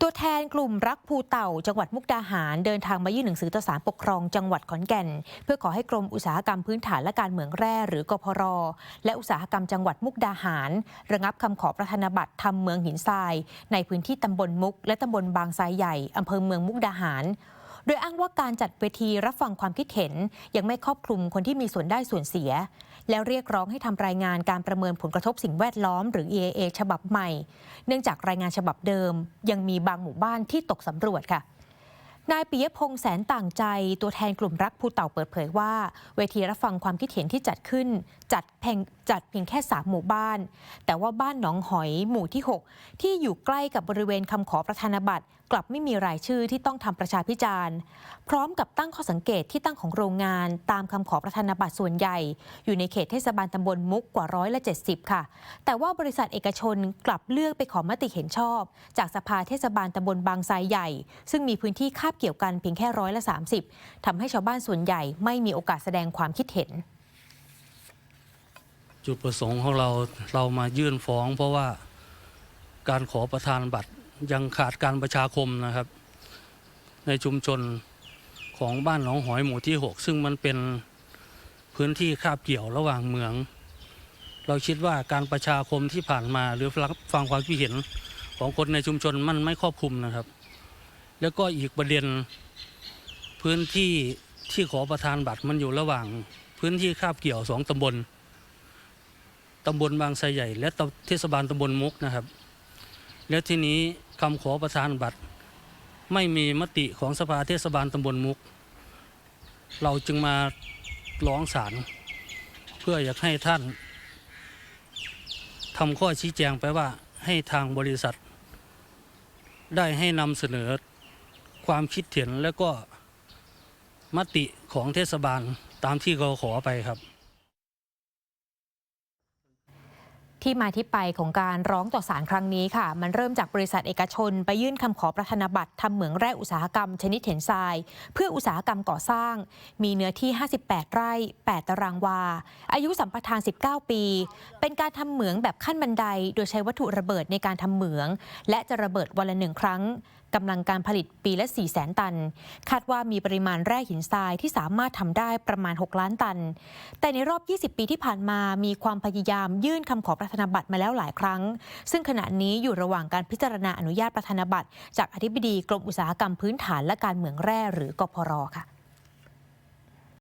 ตัวแทนกลุ่มรักภูเต่า จังหวัดมุกดาหารเดินทางมายื่นหนังสือต่อศาลปกครองจังหวัดขอนแก่น เพื่อขอให้กรมอุตสาหกรรมพื้นฐานและการเมืองแร่หรือกพร และอุตสาหกรรมจังหวัดมุกดาหาร ระงับคำขอประธานบัตรทำเมืองหินทราย ในพื้นที่ตำบลมุก และตำบลบางทรายใหญ่อำเภอเมืองมุกดาหาร โดยอ้างว่าการจัดเวทีรับฟังความคิดเห็น ยังไม่ครอบคลุมคนที่มีส่วนได้ส่วนเสีย แล้วเรียกร้องให้ทำรายงานการประเมินผลกระทบสิ่งแวดล้อมหรือ EAA ฉบับใหม่ เนื่องจากรายงานฉบับเดิม ยังมีบางหมู่บ้านที่ตกสำรวจค่ะนายปิยพงษ์แสนต่างใจตัวแทนกลุ่มรักภูเต่าเปิดเผยว่า เวทีรับฟังความคิดเห็นที่จัดขึ้น จัดเพียงจัดเพียงแค่3หมู่บ้าน แต่ว่าบ้านหนองหอยหมู่ที่ 6 ที่อยู่ใกล้กับบริเวณคำขอประธานบัตรกลับไม่มีรายชื่อที่ต้องทำประชาพิจารณ์ พร้อมกับตั้งข้อสังเกตที่ตั้งของโรงงาน ตามคำขอประธานาบัตรส่วนใหญ่ อยู่ในเขตเทศบาลตำบลมุกกว่าร้อยละ70 ค่ะ แต่ว่าบริษัทเอกชนกลับเลือกไปขอมติเห็นชอบ จากสภาเทศบาลตำบลบางไทรใหญ่ ซึ่งมีพื้นที่คาบเกี่ยวกันเพียงแค่ร้อยละ30ทำให้ชาวบ้านส่วนใหญ่ไม่มีโอกาสแสดงความคิดเห็น จุดประสงค์ของเราเรามายื่นฟ้อง เพราะว่าการขอประธานบัตร ยังขาดการประชาคมนะครับ ในชุมชนของบ้านหนองหอยหมู่ที่ 6 ซึ่งมันเป็นพื้นที่คาบเกี่ยวระหว่างเมือง เราคิดว่าการประชาคมที่ผ่านมาหรือฟังความคิดเห็นของคนในชุมชนมันไม่ครอบคลุมนะครับ แล้วก็อีกประเด็นพื้นที่ที่ขอประธานบัตรมันอยู่ระหว่างพื้นที่คาบเกี่ยวสองตำบลตำบลบางไทรใหญ่ และเทศบาลตำบลมุกนะครับ แล้วทีนี้ คำขอประธานบัตร ไม่มีมติของสภาเทศบาลตำบลมุก เราจึงมาร้องศาลเพื่ออยากให้ท่านทำข้อชี้แจงไปว่าให้ทางบริษัท ได้ให้นำเสนอความคิดเห็นและก็มติของเทศบาลตามที่เขาขอไปครับ ที่มาที่ไปของการร้องต่อศาลครั้งนี้ค่ะ มันเริ่มจากบริษัทเอกชน ไปยื่นคำขอประธานบัตรทำเหมืองแร่อุตสาหกรรม ชนิดเห็นทราย เพื่ออุตสาหกรรมก่อสร้าง มีเนื้อที่ 58 ไร่ 8 ตารางวา อายุสัมปทาน 19 ปี เป็นการทำเหมืองแบบขั้นบันได โดยใช้วัตถุระเบิดในการทำเหมือง และจะระเบิดวันละหนึ่งครั้ง กำลังการผลิตปีละ4 0 0 0 0 ตัน คาดว่ามีปริมาณแร่หินทรายที่สามารถทำได้ประมาณ 6 ล้านตัน แต่ในรอบ 20 ปีที่ผ่านมามีความพยายามยื่นคำขอประธานบัตรมาแล้วหลายครั้ง ซึ่งขณะนี้อยู่ระหว่างการพิจารณาอนุญาตประธานบัตรจากอธิบดีกรมอุตสาหกรรมพื้นฐานและการเมืองแร่หรือกพรค่ะ